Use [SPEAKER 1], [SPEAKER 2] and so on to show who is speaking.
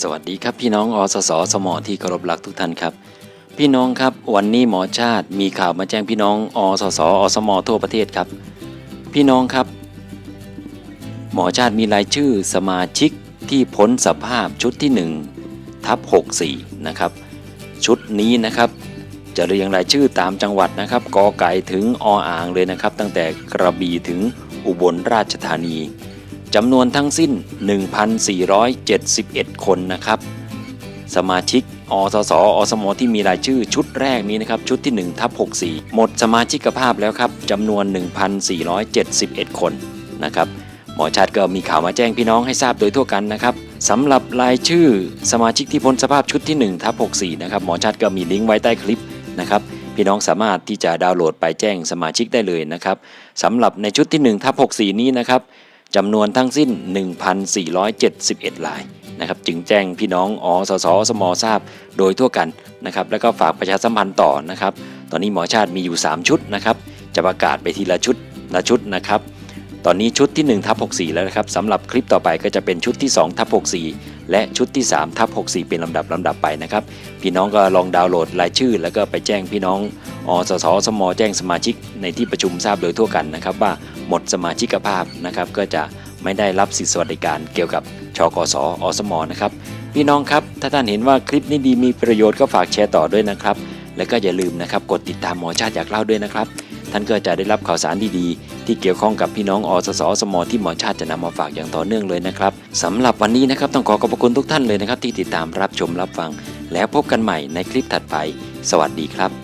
[SPEAKER 1] สวัสดีครับพี่น้องอสสสมอที่เคารพรักทุกท่านครับ พี่น้องครับวันนี้หมอชาติมีข่าวมาแจ้งพี่น้องอสสอสมอทั่วประเทศครับ พี่น้องครับ หมอชาติมีรายชื่อสมาชิกที่พ้นสภาพชุดที่1ทับ64นะครับชุดนี้นะครับ จะเรียงรายชื่อตามจังหวัดนะครับกอไก่ถึงออ่างเลยนะครับ ตั้งแต่กระบี่ถึงอุบลราชธานี จำนวนทั้งสิ้น 1,471 คนนะครับ สมาชิกอสสอสมที่มีรายชื่อชุดแรกนี้นะครับ ชุดที่1ทับ64 หมดสมาชิกภาพแล้วครับจำนวน 1,471 คนนะครับหมอชาติก็มีข่าวมาแจ้งพี่น้องให้ทราบโดยทั่วกันนะครับสำหรับรายชื่อสมาชิกที่พ้นสภาพชุดที่1ทับ64นะครับหมอชาติก็มีลิงก์ไว้ใต้คลิปนะครับพี่น้องสามารถที่จะดาวน์โหลดไปแจ้งสมาชิกได้เลยนะครับสำหรับในชุดที่1ทับ64 นี้นะครับ จำนวนทั้งสิ้น 1,471รายนะครับจึงแจ้งพี่น้องอสสสมทราบโดยทั่วกันนะครับแล้วก็ฝากประชาสัมพันธ์ต่อนะครับ ตอนนี้หมอชาติมีอยู่ 3 ชุดนะครับจะประกาศไปทีละชุดละชุดนะครับ ตอนนี้ชุดที่1ทับ64 แล้วนะครับสำหรับคลิปต่อไปก็จะเป็นชุดที่2ทับ64 และชุดที่3ทับ64 เป็นลำดับลำดับไปนะครับ พี่น้องก็ลองดาวน์โหลดรายชื่อ แล้วก็ไปแจ้งพี่น้องอสสสม แจ้งสมาชิกในที่ประชุมทราบโดยทั่วกันนะครับว่า หมดสมาชิกภาพนะครับ ก็จะไม่ได้รับสิทธิสวัสดิการเกี่ยวกับชกสอสมนะครับ พี่น้องครับ ถ้าท่านเห็นว่าคลิปนี้ดีมีประโยชน์ก็ฝากแชร์ต่อด้วยนะครับ และก็อย่าลืมนะครับกดติดตามหมอชาติอยากเล่าด้วยนะครับ ท่านก็จะได้รับข่าวสารดีๆ ที่เกี่ยวข้องกับพี่น้องอสสสมที่หมอชาติจะนำมาฝากอย่างต่อเนื่องเลยนะครับสำหรับวันนี้นะครับต้องขอขอบพระคุณทุกท่านเลยนะครับ ที่ติดตามรับชมรับฟัง แล้วพบกันใหม่ในคลิปถัดไป สวัสดีครับ